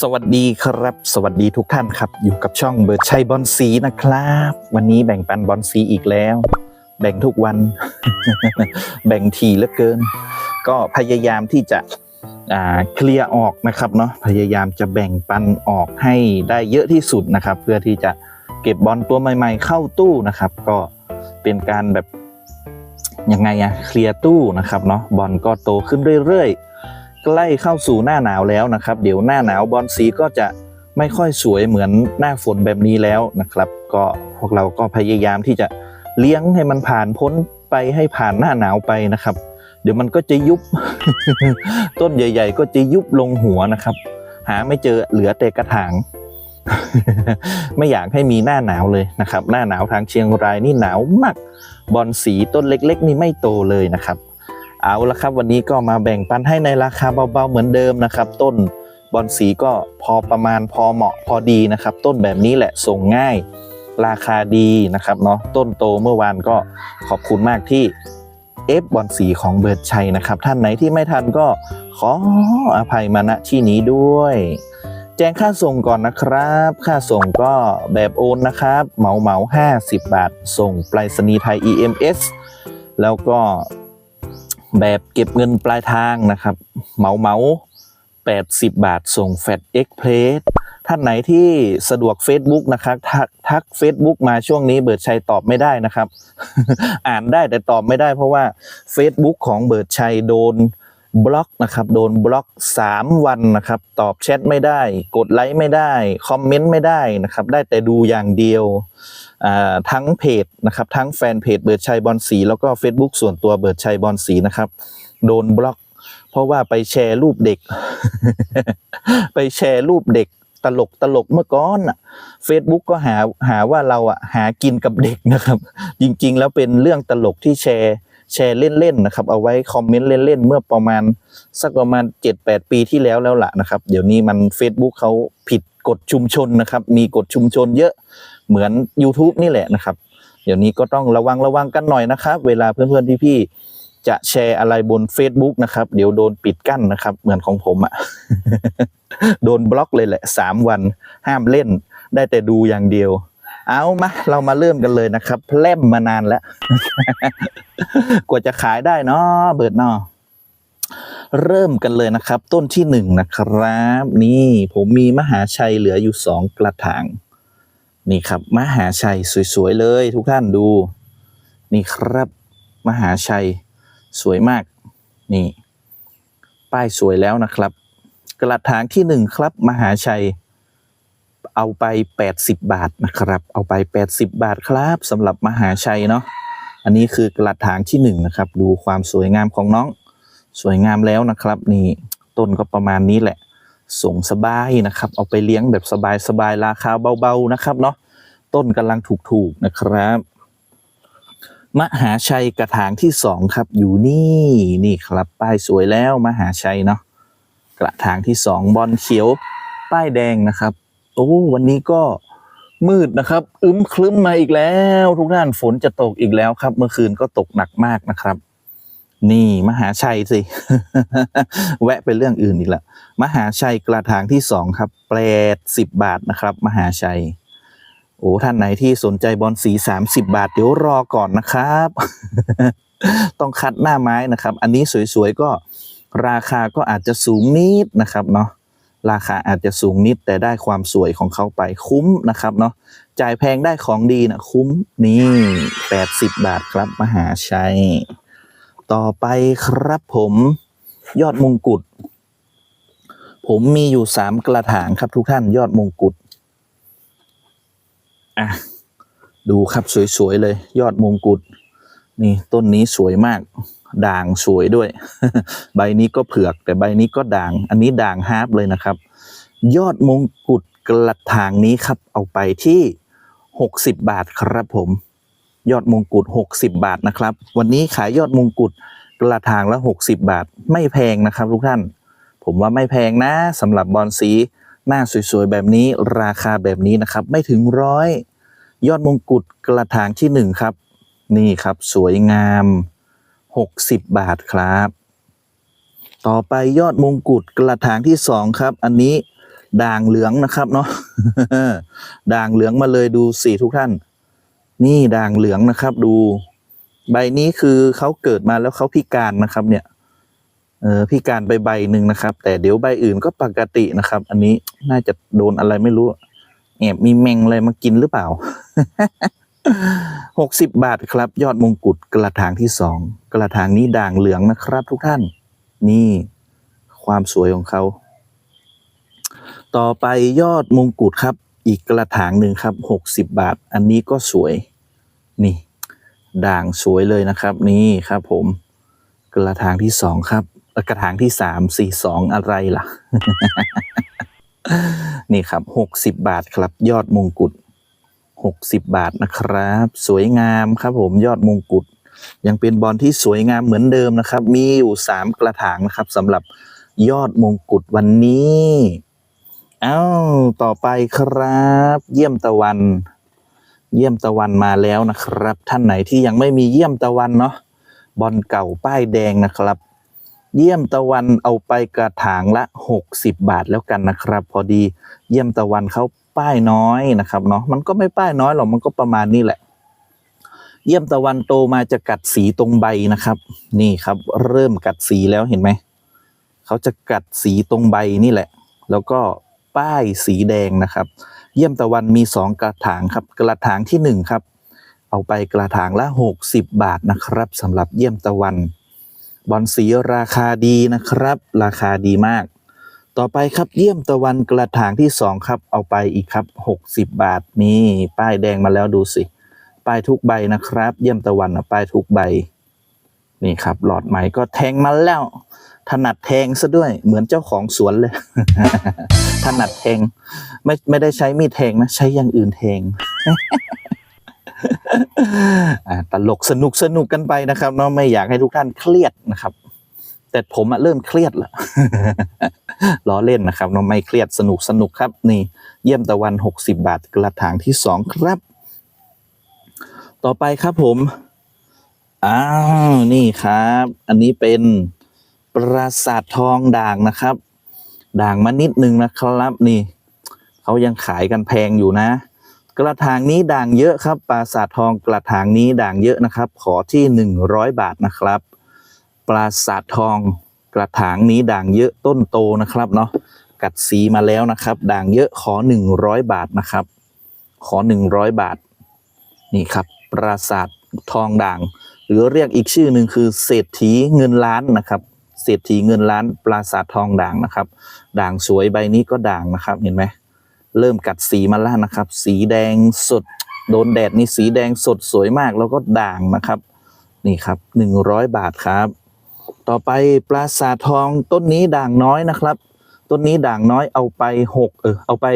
สวัสดีครับ สวัสดีทุกท่านครับ อยู่กับช่องเบิร์ดชัยบอลสีนะครับ วันนี้แบ่งปันบอลสีอีกแล้ว แบ่งทุกวัน แบ่งทีเหลือเกิน ก็พยายามที่จะเคลียร์ออกนะครับเนาะพยายามจะแบ่งปันออกให้ได้เยอะที่สุดนะครับ เพื่อที่จะเก็บบอลตัวใหม่ ๆ เข้าตู้นะครับ ก็เป็นการแบบยังไงอะเคลียร์ตู้นะครับเนาะบอลก็โตขึ้นเรื่อยๆ ใกล้เข้าสู่หน้าหนาวแล้วนะครับ เดี๋ยวหน้าหนาวบอลสีก็จะไม่ค่อยสวยเหมือนหน้าฝนแบบนี้แล้วนะครับ ก็พวกเราก็พยายามที่จะเลี้ยงให้มันผ่านพ้นไปให้ผ่านหน้าหนาวไปนะครับ เดี๋ยวมันก็จะยุบ ต้นใหญ่ ๆ ก็จะยุบลงหัวนะครับ หาไม่เจอเหลือแต่กระถาง ไม่อยากให้มีหน้าหนาวเลยนะครับ หน้าหนาวทางเชียงรายนี่หนาวมากบอลสีต้นเล็ก ๆ นี่ไม่โตเลยนะครับ เอาละครับ วันนี้ก็มาแบ่งปันให้ในราคาเบาๆเหมือนเดิมนะครับ ต้นบอลสีก็พอประมาณพอเหมาะพอดีนะครับ ต้นแบบนี้แหละส่งง่ายราคาดีนะครับเนาะต้นโตเมื่อวานก็ขอบคุณมากที่เอฟบอลสีของเบิร์ดชัยนะครับ ท่านไหนที่ไม่ทันก็ขออภัยมาณที่นี้ด้วย แจ้งค่าส่งก่อนนะครับ ค่าส่งก็แบบโอนนะครับ เหมาเหมา50 บาท ส่งไปรษณีย์ไทย EMS แล้วก็ แบบเก็บเงินปลายทางนะครับเหมาเหมา80 บาทส่งแฟดเอ็กเพรสท่านไหนที่สะดวก Facebook นะครับทักทัก Facebook มาช่วงนี้เบิร์ดชัยตอบไม่ได้นะครับ อ่านได้แต่ตอบไม่ได้เพราะว่า Facebook ของเบิร์ดชัยโดน บล็อกนะครับ โดนบล็อก 3 วันนะครับ ตอบแชทไม่ได้ กดไลค์ไม่ได้ คอมเมนต์ไม่ได้นะครับ ได้แต่ดูอย่างเดียว ทั้งเพจนะครับ ทั้งแฟนเพจเบิร์ดชัยบอลสี แล้วก็ Facebook ส่วนตัวเบิร์ดชัยบอลสีนะครับ โดนบล็อก เพราะว่าไปแชร์รูปเด็ก ไปแชร์รูปเด็กตลกตลกเมื่อก่อนอะ Facebook ก็หาหาว่าเราอะหากินกับเด็กนะครับ จริงๆ แล้วเป็นเรื่องตลกที่แชร์ แชร์เล่นๆนะครับ เอาไว้คอมเมนต์เล่นๆ เมื่อประมาณสักประมาณ 7-8 ปีที่แล้วแล้วล่ะนะครับ เดี๋ยวนี้มัน Facebook เขาผิดกฎชุมชนนะครับ มีกฎชุมชนเยอะเหมือน YouTube นี่แหละนะครับ เดี๋ยวนี้ก็ต้องระวังระวังกันหน่อยนะครับ เวลาเพื่อนๆพี่ๆจะแชร์อะไรบน Facebook นะครับ เดี๋ยวโดนปิดกั้นนะครับ เหมือนของผมอะ่ะโดนบล็อกเลยแหละสามวันห้ามเล่น ได้แต่ดูอย่างเดียว เอามาเรามาเริ่มกันเลยนะครับแพล่มมานานแล้ว กว่าจะขายได้เนาะเบิดเนาะเริ่มกันเลยนะครับ ต้นที่หนึ่งนะครับ นี่ผมมีมหาชัยเหลืออยู่สองกระถางนี่ครับ มหาชัยสวยๆเลยทุกท่านดู นี่ครับ มหาชัยสวยมาก นี่ ป้ายสวยแล้วนะครับ กระถางที่หนึ่งครับ มหาชัย เอาไป 80 บาทนะครับ เอาไป 80 บาทครับสำหรับมหาชัยเนาะอันนี้คือกระถางที่หนึ่งนะครับ ดูความสวยงามของน้อง สวยงามแล้วนะครับ นี่ต้นก็ประมาณนี้แหละ ส่งสบายนะครับ เอาไปเลี้ยงแบบสบายๆราคาเบาๆนะครับเนาะต้นกำลังถูกๆนะครับ มหาชัยกระถางที่สองครับ อยู่นี่นี่ครับ ป้ายสวยแล้วมหาชัยเนาะกระถางที่สองบอลเขียว ป้ายแดงนะครับ โอ้วันนี้ก็มืดนะครับ อึมครึ้มมาอีกแล้ว ทุกท่านฝนจะตกอีกแล้วครับ เมื่อคืนก็ตกหนักมากนะครับ นี่มหาชัยสิ แวะไปเรื่องอื่นอีกล้วมหาชัยกระถางที่สองครับ แปดสิบบาทนะครับ มหาชัย โอ้ท่านไหนที่สนใจบอลสีสามสิบบาท เดี๋ยวรอก่อนนะครับ ต้องคัดหน้าไม้นะครับ อันนี้สวยๆก็ราคาก็อาจจะสูงนิดนะครับเนาะ ราคาอาจจะสูงนิดแต่ได้ความสวยของเขาไปคุ้มนะครับเนาะจ่ายแพงได้ของดีนะคุ้มนี่แปดสิบบาทครับมหาชัย ต่อไปครับผมยอดมงกุฎผมมีอยู่สามกระถางครับทุกท่านยอดมงกุฎอะดูครับสวยๆเลย ยอดมงกุฎนี่ต้นนี้สวยมาก ด่างสวยด้วย ใบนี้ก็เผือกแต่ใบนี้ก็ด่าง อันนี้ด่างฮาร์ปเลยนะครับ ยอดมงกุฎกระถางนี้ครับ เอาไปที่หกสิบบาทครับผม ยอดมงกุฎ60 บาทนะครับ วันนี้ขายยอดมงกุฎกระถางละ 60 บาท ไม่แพงนะครับ ทุกท่าน ผมว่าไม่แพงนะสำหรับบอลสีหน้าสวยๆแบบนี้ราคาแบบนี้นะครับ ไม่ถึงร้อยยอดมงกุฎกระถางที่หนึ่งครับ นี่ครับ สวยงาม 60 บาทครับ ต่อไปยอดมงกุฎกระถางที่สองครับ อันนี้ด่างเหลืองนะครับเนาะด่างเหลืองมาเลยดูสิทุกท่าน นี่ด่างเหลืองนะครับ ดู ใบนี้คือเขาเกิดมาแล้วเขาพิการนะครับ เนี่ยเออพิการไปใบหนึ่งนะครับ แต่เดี๋ยวใบอื่นก็ปกตินะครับ อันนี้น่าจะโดนอะไรไม่รู้แอบมีแมงอะไรมากินหรือเปล่าหกสิบบาทครับ ยอดมงกุฎ กระถางที่สองกระถางนี้ด่างเหลืองนะครับทุกท่าน นี่ความสวยของเขา ต่อไปยอดมงกุฎครับ อีกกระถางหนึ่งครับหกสิบบาท อันนี้ก็สวย นี่ ด่างสวยเลยนะครับ นี่ครับผม กระถางที่สองครับ กระถางที่สามสี่สองอะไรล่ะ นี่ครับหกสิบบาทครับ ยอดมงกุฎหกสิบบาทนะครับ สวยงามครับผมยอดมงกุฎ ยังเป็นบอลที่สวยงามเหมือนเดิมนะครับ มีอยู่สามกระถางนะครับสำหรับยอดมงกุฎวันนี้เอ้าต่อไปครับ เยี่ยมตะวัน เยี่ยมตะวันมาแล้วนะครับ ท่านไหนที่ยังไม่มีเยี่ยมตะวันเนาะบอลเก่าป้ายแดงนะครับ เยี่ยมตะวันเอาไปกระถางละ 60 บาทแล้วกันนะครับ พอดีเยี่ยมตะวันเขาป้ายน้อยนะครับเนาะมันก็ไม่ป้ายน้อยหรอกมันก็ประมาณนี้แหละ เยี่ยมตะวันโตมาจะกัดสีตรงใบนะครับ นี่ครับ เริ่มกัดสีแล้วเห็นไหมเขาจะกัดสีตรงใบนี่แหละ แล้วก็ป้ายสีแดงนะครับ เยี่ยมตะวันมีสองกระถางครับ กระถางที่หนึ่งครับ เอาไปกระถางละ 60 บาทนะครับสำหรับเยี่ยมตะวัน บอลสีราคาดีนะครับ ราคาดีมาก ต่อไปครับเยี่ยมตะวันกระถางที่สองครับ เอาไปอีกครับ 60 บาทนี่ป้ายแดงมาแล้วดูสิ ป้ายทุกใบนะครับ เยี่ยมตะวันป้ายทุกใบ นี่ครับ หลอดไหมก็แทงมาแล้ว ถนัดแทงซะด้วย เหมือนเจ้าของสวนเลย ถนัดแทง ไม่ไม่ได้ใช้มีดแทงนะ ใช้อย่างอื่นแทงตลกสนุกสนุกกันไปนะครับเนาะไม่อยากให้ทุกท่านเครียดนะครับ แต่ผมอะเริ่มเครียดแล้วล้อเล่นนะครับเนาะไม่เครียดสนุกสนุกครับ นี่ เยี่ยมตะวันหกสิบาทกระถางที่สองครับ ต่อไปครับผม อ้าว นี่ครับ อันนี้เป็นปราสาททองด่างนะครับ ด่างมานิดนึงนะครับนี่เขายังขายกันแพงอยู่นะ กระถางนี้ด่างเยอะครับ ปราสาททองกระถางนี้ด่างเยอะนะครับ ขอที่หนึ่งร้อยบาทนะครับ ปราสาททองกระถางนี้ด่างเยอะต้นโตนะครับเนาะกัดสีมาแล้วนะครับ ด่างเยอะขอหนึ่งร้อยบาทนะครับ ขอหนึ่งร้อยบาท นี่ครับ ปราสาททองด่าง หรือเรียกอีกชื่อหนึ่งคือเศรษฐีเงินล้านนะครับเศรษฐีเงินล้านปราสาททองด่างนะครับ ด่างสวยใบนี้ก็ด่างนะครับเห็นไหมเริ่มกัดสีมาแล้วนะครับ สีแดงสด โดนแดดนี่สีแดงสดสวยมากแล้วก็ด่างนะครับ นี่ครับหนึ่งร้อยบาทครับ ต่อไปปราสาททองต้นนี้ด่างน้อยนะครับ ต้นนี้ด่างน้อยเอาไปหกเออเอาไป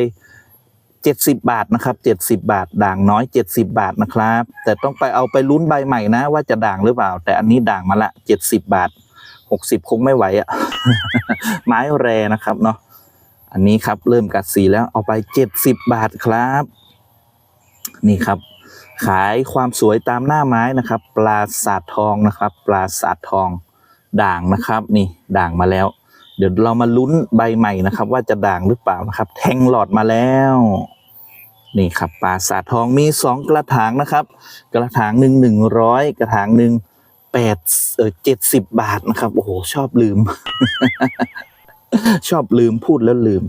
เจ็ดสิบบาทนะครับเจ็ดสิบาท ด่างน้อยเจ็ดสิบาทนะครับ แต่ต้องไปเอาไปลุ้นใบใหม่นะ ว่าจะด่างหรือเปล่า แต่อันนี้ด่างมาละเจ็ดสิบาทหกสิบคงไม่ไหวอะไม้แรนะครับเนาะอันนี้ครับเริ่มกัดสีแล้วเอาไปเจ็ดสิบบาทครับ นี่ครับ ขายความสวยตามหน้าไม้นะครับ ปลาสาททองนะครับ ปลาสาททองด่างนะครับ นี่ด่างมาแล้วเดี๋ยวเรามาลุ้นใบใหม่นะครับ ว่าจะด่างหรือเปล่านะครับ แทงหลอดมาแล้ว นี่ครับปลาสาททองมีสองกระถางนะครับ กระถางหนึ่งหนึ่งร้อยกระถางหนึ่งแปดเออเจ็ดสิบบาทนะครับ โอ้โห ชอบลืม ชอบลืมพูดแล้วลืม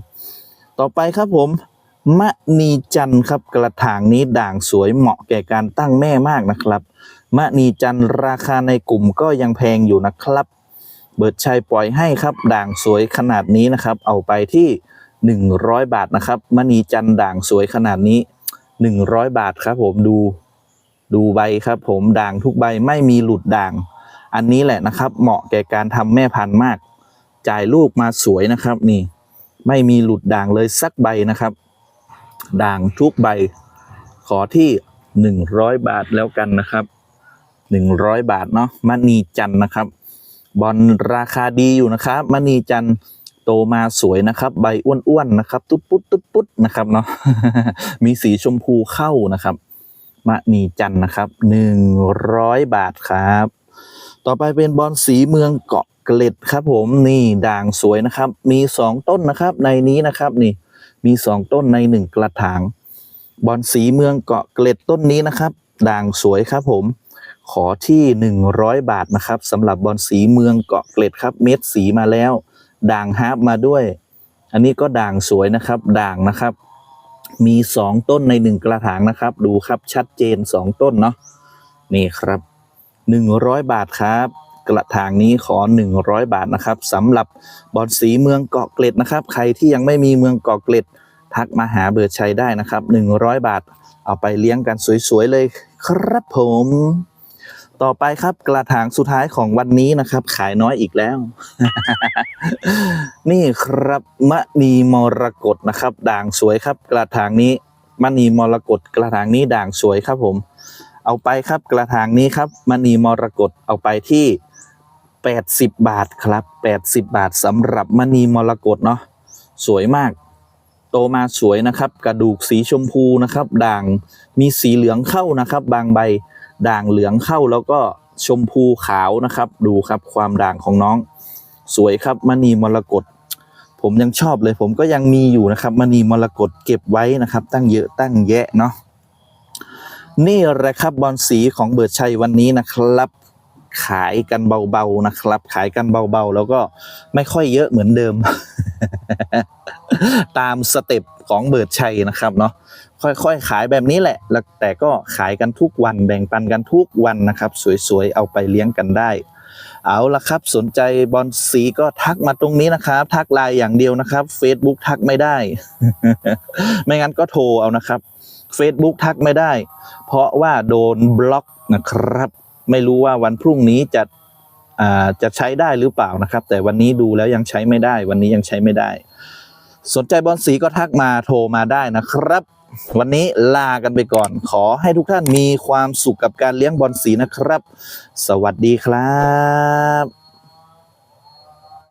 ต่อไปครับผมมะนีจันครับ กระถางนี้ด่างสวยเหมาะแก่การตั้งแม่มากนะครับมะนีจันทร์ราคาในกลุ่มก็ยังแพงอยู่นะครับ เบิร์ดชัยปล่อยให้ครับ ด่างสวยขนาดนี้นะครับ เอาไปที่ หนึ่งร้อยบาทนะครับมณีจันด่างสวยขนาดนี้หนึ่งร้อยบาทครับผมดูดูใบครับ ผมด่างทุกใบไม่มีหลุดด่าง อันนี้แหละนะครับ เหมาะแก่การทำแม่พันธุ์มาก จ่ายลูกมาสวยนะครับนี่ ไม่มีหลุดด่างเลยสักใบนะครับ ด่างทุกใบ ขอที่หนึ่งร้อยบาทแล้วกันนะครับหนึ่งร้อยบาทเนาะมณีจันนะครับ บอลราคาดีอยู่นะครับมณีจันทร์ โตมาสวยนะครับ ใบอ้วนๆนะครับ ตุ๊ดปุ๊ดตุ๊ดปุ๊ดนะครับเนาะมีสีชมพูเข้านะครับมณีจันนะครับหนึ่งร้อยบาทครับ ต่อไปเป็นบอลสีเมืองเกาะเกล็ดครับ ผมนี่ด่างสวยนะครับ มีสองต้นนะครับ ในนี้นะครับนี่มีสองต้นในหนึ่งกระถางบอนสีเมืองเกาะเกล็ดต้นนี้นะครับ ด่างสวยครับผม ขอที่ 100 บาทนะครับสำหรับบอนสีเมืองเกาะเกล็ดครับ เม็ดสีมาแล้ว ด่างฮาร์ปมาด้วย อันนี้ก็ด่างสวยนะครับ ด่างนะครับ มีสองต้นในหนึ่งกระถางนะครับ ดูครับชัดเจนสองต้นเนาะนี่ครับ 100 บาทครับ กระถางนี้ขอ 100 บาทนะครับสำหรับบอนสีเมืองเกาะเกล็ดนะครับ ใครที่ยังไม่มีเมืองเกาะเกล็ดทักมาหาเบิร์ดชัยได้นะครับ 100 บาท เอาไปเลี้ยงกันสวยๆเลยครับผม ต่อไปครับกระถางสุดท้ายของวันนี้นะครับ ขายน้อยอีกแล้ว นี่ครับมณีมรกตนะครับ ด่างสวยครับ กระถางนี้มณีมรกตกระถางนี้ด่างสวยครับผม เอาไปครับกระถางนี้ครับมณีมรกตเอาไปที่ 80 บาทครับ 80 บาทสำหรับมณีมรกตเนาะสวยมาก โตมาสวยนะครับ กระดูกสีชมพูนะครับ ด่างมีสีเหลืองเข้านะครับ บางใบ ด่างเหลืองเข้าแล้วก็ชมพูขาวนะครับ ดูครับความด่างของน้อง สวยครับมณีมรกตผมยังชอบเลย ผมก็ยังมีอยู่นะครับมณีมรกตเก็บไว้นะครับ ตั้งเยอะตั้งแยะเนาะนี่แหละครับบอลสีของเบิร์ดชัยวันนี้นะครับ ขายกันเบาๆนะครับ ขายกันเบาๆ แล้วก็ไม่ค่อยเยอะเหมือนเดิม ตามสเต็ปของเบิร์ดชัยนะครับเนาะ ค่อยๆ ขายแบบนี้แหละ แต่ก็ขายกันทุกวันแบ่งปันกันทุกวันนะครับ สวยๆ เอาไปเลี้ยงกันได้ เอาละครับ สนใจบอลสีก็ทักมาตรงนี้นะครับ ทักไลน์อย่างเดียวนะครับ Facebook ทักไม่ได้ ไม่งั้นก็โทรเอานะครับ Facebook ทักไม่ได้ เพราะว่าโดนบล็อกนะครับ ไม่รู้ว่าวันพรุ่งนี้จะจะใช้ได้หรือเปล่านะครับ แต่วันนี้ดูแล้วยังใช้ไม่ได้ วันนี้ยังใช้ไม่ได้ สนใจบอลสีก็ทักมาโทรมาได้นะครับ วันนี้ลากันไปก่อน ขอให้ทุกท่านมีความสุขกับการเลี้ยงบอลสีนะครับ สวัสดีครับ